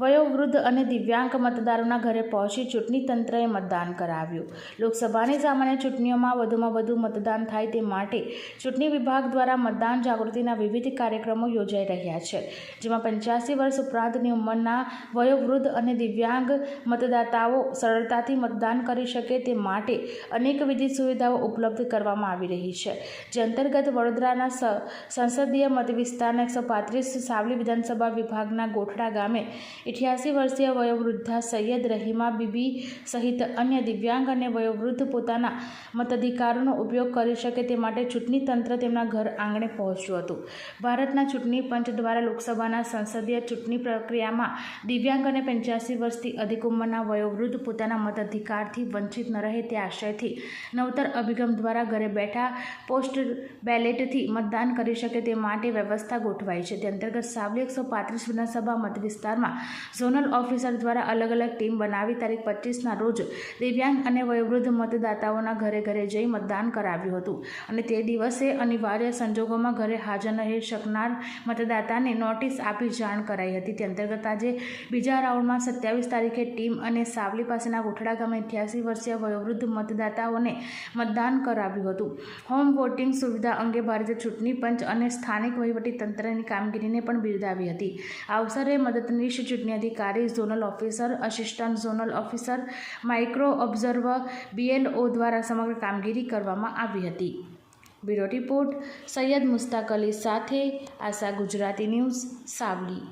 વયોવૃદ્ધ અને દિવ્યાંગ મતદારોના ઘરે પહોંચી ચૂંટણી તંત્રએ મતદાન કરાવ્યું. લોકસભાની સામાન્ય ચૂંટણીઓમાં વધુમાં વધુ મતદાન થાય તે માટે ચૂંટણી વિભાગ દ્વારા મતદાન જાગૃતિના વિવિધ કાર્યક્રમો યોજાઈ રહ્યા છે, જેમાં પંચ્યાસી વર્ષ ઉપરાંતની ઉંમરના વયોવૃદ્ધ અને દિવ્યાંગ મતદાતાઓ સરળતાથી મતદાન કરી શકે તે માટે અનેકવિધ સુવિધાઓ ઉપલબ્ધ કરવામાં આવી રહી છે. જે અંતર્ગત વડોદરાના સંસદીય મતવિસ્તારના એકસો પાંત્રીસ સાવલી વિધાનસભા વિભાગના ગોઠડા ગામે અઠ્યાસી વર્ષીય વયોવૃદ્ધા સૈયદ રહીમા બીબી સહિત અન્ય દિવ્યાંગ અને વયોવૃદ્ધ પોતાના મતાધિકારનો ઉપયોગ કરી શકે તે માટે ચૂંટણી તંત્ર તેમના ઘર આંગણે પહોંચ્યું હતું. ભારતના ચૂંટણી પંચ દ્વારા લોકસભાના સંસદીય ચૂંટણી પ્રક્રિયામાં દિવ્યાંગ અને પંચ્યાસી વર્ષથી અધિક ઉંમરના વયોવૃદ્ધ પોતાના મતાધિકારથી વંચિત ન રહે તે આશયથી નવતર અભિગમ દ્વારા ઘરે બેઠા પોસ્ટ બેલેટથી મતદાન કરી શકે તે માટે વ્યવસ્થા ગોઠવાઈ છે. તે અંતર્ગત સાવલી એકસો પાંત્રીસ વિધાનસભા મત વિસ્તારમાં ઝોનલ ઓફિસર દ્વારા અલગ અલગ ટીમ બનાવી તારીખ પચીસના રોજ દિવ્યાંગ અને વયોવૃદ્ધ મતદાતાઓના ઘરે ઘરે જઈ મતદાન કરાવ્યું હતું. અને તે દિવસે અનિવાર્ય સંજોગોમાં ઘરે હાજર ન રહી શકનાર મતદાતાને નોટિસ આપી જાણ કરાઈ હતી. તે અંતર્ગત આજે બીજા રાઉન્ડમાં સત્યાવીસ તારીખે ટીમ અને સાવલી પાસેના ગોઠડા ગામે અઠ્યાસી વર્ષીય વયોવૃદ્ધ મતદાતાઓને મતદાન કરાવ્યું હતું. હોમ વોટિંગ સુવિધા અંગે ભારતીય ચૂંટણી પંચ અને સ્થાનિક વહીવટી તંત્રની કામગીરીને પણ બિરદાવી હતી. આ અવસરે મદદનીશ ચૂંટણી અધિકારી, zonal officer, assistant zonal officer, micro observer BLO દ્વારા સમગ્ર કામગીરી કરવામાં આવી હતી. બ્યુરો રિપોર્ટ, સૈયદ મુસ્તાક અલી સાથે આશા ગુજરાતી ન્યૂઝ, સાવલી.